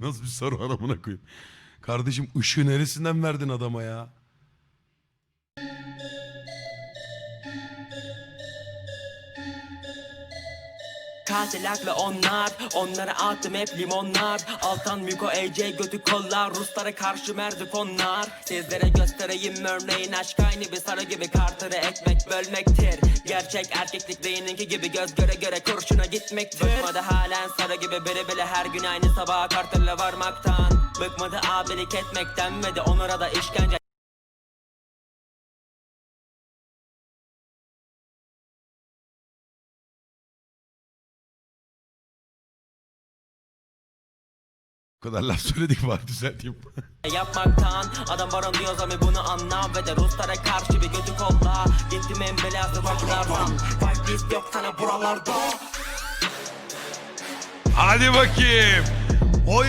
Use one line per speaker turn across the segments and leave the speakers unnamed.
Nasıl bir soru adamına koyayım. Kardeşim ışığı neresinden verdin adama ya?
Katilaklı onlar. Onlara attım hep limonlar. Altan Miko AJ götü kollar. Ruslara karşı merdifonlar. Sizlere göstereyim örneğin Aşk aynı bir sarı gibi. Kartları ekmek bölmektir. Gerçek erkeklik değininki gibi. Göz göre göre kurşuna gitmektir. Bıkmadı halen sarı gibi. Biri bile her gün aynı sabaha kartlarla varmaktan. Bıkmadı abilik etmekten. Ve de onlara da işkence
O kadar laf söyledik var düzelteyim.
Yapmaktan adam baron diyoruz ama bunu anla Ve de Ruslara karşı bir götü kolla Gittim en belazlı baklardan Fight list yok sana buralarda
Hadi bakayım. Oy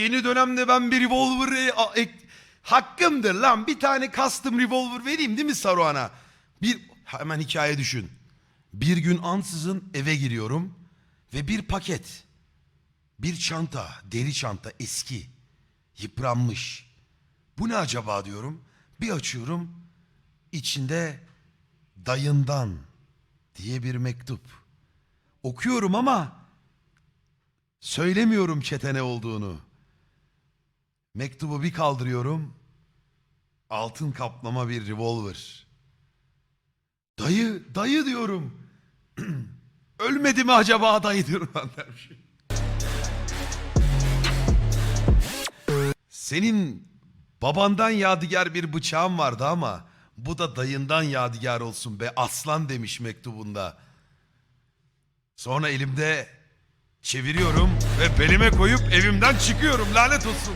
yeni dönemde ben bir revolver e, a- ek- hakkımdır lan. Bir tane custom revolver vereyim değil mi Saruhan'a? Bir hemen hikaye düşün. Bir gün ansızın eve giriyorum ve bir paket. Bir çanta, deri çanta eski, yıpranmış. Bu ne acaba diyorum. Bir açıyorum. içinde dayından diye bir mektup. Okuyorum ama Söylemiyorum çete ne olduğunu. Mektubu bir kaldırıyorum. Altın kaplama bir revolver. Dayı, dayı diyorum. Ölmedi mi acaba dayı diyorum ben dermişim. Senin babandan yadigar bir bıçağın vardı ama bu da dayından yadigar olsun be aslan demiş mektubunda. Sonra elimde Çeviriyorum ve belime koyup evimden çıkıyorum lanet olsun.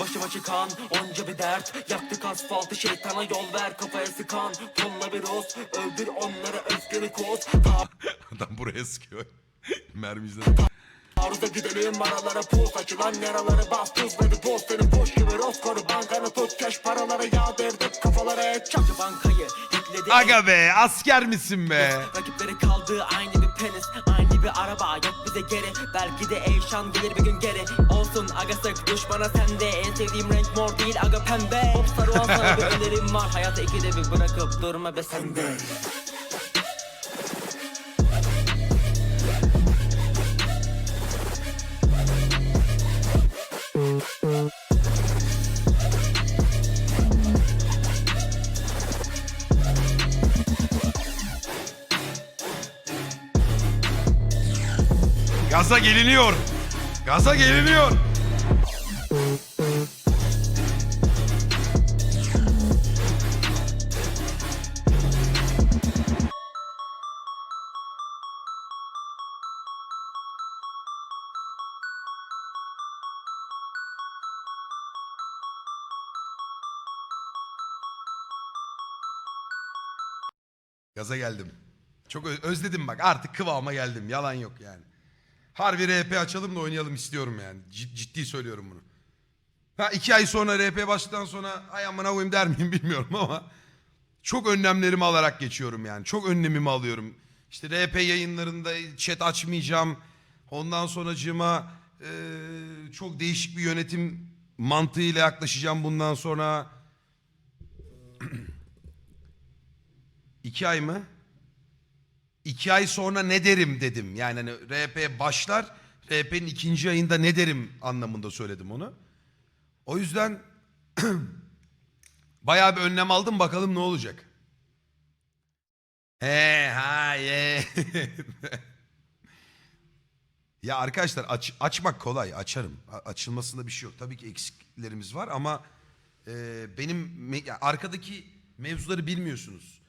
Başıma çıkan onca bir dert. Yaktık asfaltı şeytana yol ver Kafaya sıkan. Tonla bir roz Öldür onları özgürü koz.
Adam buraya sıkıyor. Mermi izledi.
Taarruza gidelim aralara pus Açılan yaraları bas. Tuzladı poz Senin boş gibi roz koru. Bankanı tut Keş paraları yağdırdık kafalara et. Çapçı bankayı
Aga be asker misin be?
Rakipleri kaldı aynı bir penis Aynı bir araba. Yok bize geri. Belki de Eyşan gelir bir gün geri. Olsun aga sık düşmana sende. En sevdiğim renk mor değil aga pembe. Hop sarı sana bir önerim var. Hayatı ikide bir bırakıp durma be sende
Gaza geliniyor. Gaza geliniyor. Gaza geldim. Çok özledim bak artık kıvama geldim. Yalan yok yani. Harbi RP açalım da oynayalım istiyorum yani. Cid- ciddi söylüyorum bunu. Ha iki ay sonra RP başladıktan sonra ay amına koyayım der miyim bilmiyorum ama çok önlemlerimi alarak geçiyorum yani. Çok önlemimi alıyorum. İşte RP yayınlarında chat açmayacağım. Ondan sonracığıma eee çok değişik bir yönetim mantığıyla yaklaşacağım bundan sonra. iki ay mı? İki ay sonra ne derim dedim. Yani hani RP başlar, RP'nin ikinci ayında ne derim anlamında söyledim onu. O yüzden bayağı bir önlem aldım bakalım ne olacak. He ha ye. ya arkadaşlar aç, açmak kolay açarım. A- açılmasında bir şey yok. Tabii ki eksiklerimiz var ama e, benim me- arkadaki mevzuları bilmiyorsunuz.